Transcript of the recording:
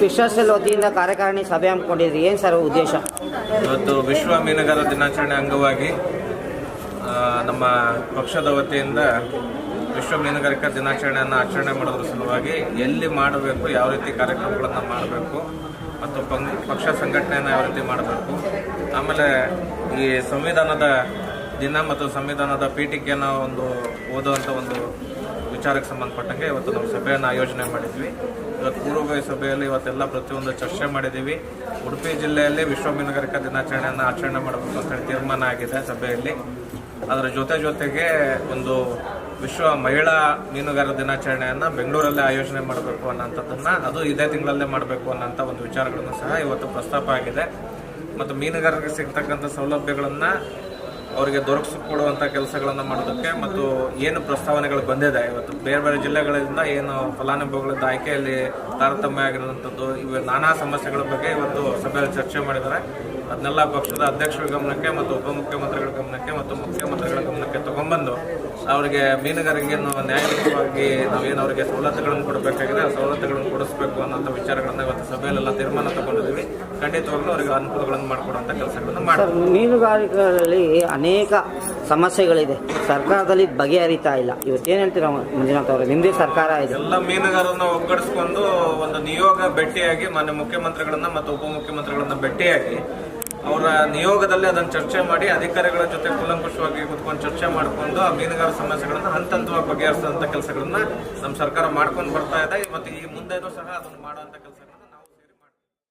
Fisher's ವತಿಯಿಂದ ಕಾರ್ಯಕಾರಿಣಿ ಸಭೆ ಹಮ್ಮಿಕೊಂಡಿದ್ರಿ ಏನು ಸರ್ ಉದ್ದೇಶ? ಇವತ್ತು ವಿಶ್ವ ಮೀನುಗಾರ ದಿನಾಚರಣೆ ಅಂಗವಾಗಿ ನಮ್ಮ ಪಕ್ಷದ ವತಿಯಿಂದ ವಿಶ್ವ ಮೀನುಗಾರಿಕಾ ದಿನಾಚರಣೆಯನ್ನು ಆಚರಣೆ ಮಾಡೋದ್ರ ಸಲುವಾಗಿ ಎಲ್ಲಿ ಮಾಡಬೇಕು, ಯಾವ ರೀತಿ ಕಾರ್ಯಕ್ರಮಗಳನ್ನು ಮಾಡಬೇಕು ಮತ್ತು ಪಕ್ಷ ಸಂಘಟನೆಯನ್ನು ಯಾವ ರೀತಿ ಮಾಡಬೇಕು. ಆಮೇಲೆ ಈ ಸಂವಿಧಾನದ ದಿನ ಮತ್ತು ಸಂವಿಧಾನದ ಪೀಠಿಕೆಯನ್ನು ಒಂದು ಓದುವಂಥ ಒಂದು ವಿಚಾರಕ್ಕೆ ಸಂಬಂಧಪಟ್ಟಂಗೆ ಇವತ್ತು ನಾವು ಸಭೆಯನ್ನು ಆಯೋಜನೆ ಮಾಡಿದ್ವಿ. ಇವತ್ತು ಪೂರ್ವಭಾವಿ ಸಭೆಯಲ್ಲಿ ಇವತ್ತೆಲ್ಲ ಪ್ರತಿಯೊಂದು ಚರ್ಚೆ ಮಾಡಿದ್ದೀವಿ. ಉಡುಪಿ ಜಿಲ್ಲೆಯಲ್ಲಿ ವಿಶ್ವ ಮೀನುಗಾರಿಕಾ ದಿನಾಚರಣೆಯನ್ನು ಆಚರಣೆ ಮಾಡಬೇಕು ಅಂತ ಹೇಳಿ ತೀರ್ಮಾನ ಆಗಿದೆ ಸಭೆಯಲ್ಲಿ. ಅದರ ಜೊತೆ ಜೊತೆಗೆ ಒಂದು ವಿಶ್ವ ಮಹಿಳಾ ಮೀನುಗಾರ ದಿನಾಚರಣೆಯನ್ನು ಬೆಂಗಳೂರಲ್ಲೇ ಆಯೋಜನೆ ಮಾಡಬೇಕು ಅನ್ನೋಂಥದ್ದನ್ನು ಅದು ಇದೇ ತಿಂಗಳಲ್ಲೇ ಮಾಡಬೇಕು ಅನ್ನೋಂಥ ಒಂದು ವಿಚಾರಗಳನ್ನು ಸಹ ಇವತ್ತು ಪ್ರಸ್ತಾಪ ಆಗಿದೆ. ಮತ್ತು ಮೀನುಗಾರರಿಗೆ ಸಿಗ್ತಕ್ಕಂಥ ಸೌಲಭ್ಯಗಳನ್ನು ಅವರಿಗೆ ದೊರಕಿಸಿಕೊಡುವಂಥ ಕೆಲಸಗಳನ್ನು ಮಾಡೋದಕ್ಕೆ ಮತ್ತು ಏನು ಪ್ರಸ್ತಾವನೆಗಳು ಬಂದಿದೆ. ಇವತ್ತು ಬೇರೆ ಬೇರೆ ಜಿಲ್ಲೆಗಳಿಂದ ಏನು ಫಲಾನುಭವಿಗಳಿಂದ ಆಯ್ಕೆಯಲ್ಲಿ ತಾರತಮ್ಯ ಆಗಿರುವಂಥದ್ದು ಇವ ನಾನಾ ಸಮಸ್ಯೆಗಳ ಬಗ್ಗೆ ಇವತ್ತು ಸಭೆಯಲ್ಲಿ ಚರ್ಚೆ ಮಾಡಿದ್ದಾರೆ. ಅದನ್ನೆಲ್ಲ ಪಕ್ಷದ ಅಧ್ಯಕ್ಷರ ಗಮನಕ್ಕೆ ಮತ್ತು ಉಪಮುಖ್ಯಮಂತ್ರಿಗಳ ಗಮನಕ್ಕೆ ಮತ್ತು ಮುಖ್ಯಮಂತ್ರಿಗಳ ಗಮನಕ್ಕೆ ತಗೊಂಡ್ಬಂದು ಅವರಿಗೆ ಮೀನುಗಾರಿಕೆಯನ್ನು ನ್ಯಾಯಯುತವಾಗಿ ನಾವೇನು ಅವರಿಗೆ ಸವಲತ್ತುಗಳನ್ನು ಕೊಡಬೇಕಾಗಿದೆ, ಆ ಸವಲತ್ತುಗಳನ್ನು ಕೊಡಿಸಬೇಕು ಅನ್ನೋಂಥ ವಿಚಾರಗಳನ್ನ ಸಭೆಯಲ್ಲೆಲ್ಲ ತೀರ್ಮಾನ ತಗೊಂಡಿದ್ದೀವಿ. ಖಂಡಿತವಾಗ್ಲೂ ಅವರಿಗೆ ಅನುಕೂಲಗಳನ್ನು ಮಾಡಿಕೊಡುವಂಥ ಕೆಲಸಗಳನ್ನು ಮಾಡ್ತಾರೆ ಮೀನುಗಾರಿಕೆಗಳಲ್ಲಿ ಅನೇಕ ಸಮಸ್ಯೆಗಳಿದೆ. ಸರ್ಕಾರದಲ್ಲಿ ಬಗೆಹರಿತಾ ಇಲ್ಲ. ಇವತ್ತು ಏನು ಹೇಳ್ತೀರಾ ಮಂಜುನಾಥ್ ಅವರೇ? ನಿಮ್ಮದೇ ಸರ್ಕಾರ ಇದೆ. ಎಲ್ಲ ಮೀನುಗಾರರನ್ನ ಒಗ್ಗಡಿಸ್ಕೊಂಡು ಒಂದು ನಿಯೋಗ ಭೇಟಿಯಾಗಿ ಮಾನ್ಯ ಮುಖ್ಯಮಂತ್ರಿಗಳನ್ನ ಮತ್ತು ಉಪಮುಖ್ಯಮಂತ್ರಿಗಳನ್ನ ಭೇಟಿಯಾಗಿ ಅವರ ನಿಯೋಗದಲ್ಲಿ ಅದನ್ನು ಚರ್ಚೆ ಮಾಡಿ ಅಧಿಕಾರಿಗಳ ಜೊತೆ ಕುಲಂಕುಷವಾಗಿ ಕುತ್ಕೊಂಡು ಚರ್ಚೆ ಮಾಡಿಕೊಂಡು ಆ ಮೀನುಗಾರ ಸಮಸ್ಯೆಗಳನ್ನು ಹಂತ ಹಂತವಾಗಿ ಬಗೆಹರಿಸುವಂತ ಕೆಲಸಗಳನ್ನ ನಮ್ಮ ಸರ್ಕಾರ ಮಾಡ್ಕೊಂಡು ಬರ್ತಾ ಇದೆ. ಮತ್ತು ಈ ಮುಂದೆನೂ ಸಹ ಅದನ್ನು ಮಾಡುವಂತ ಕೆಲಸ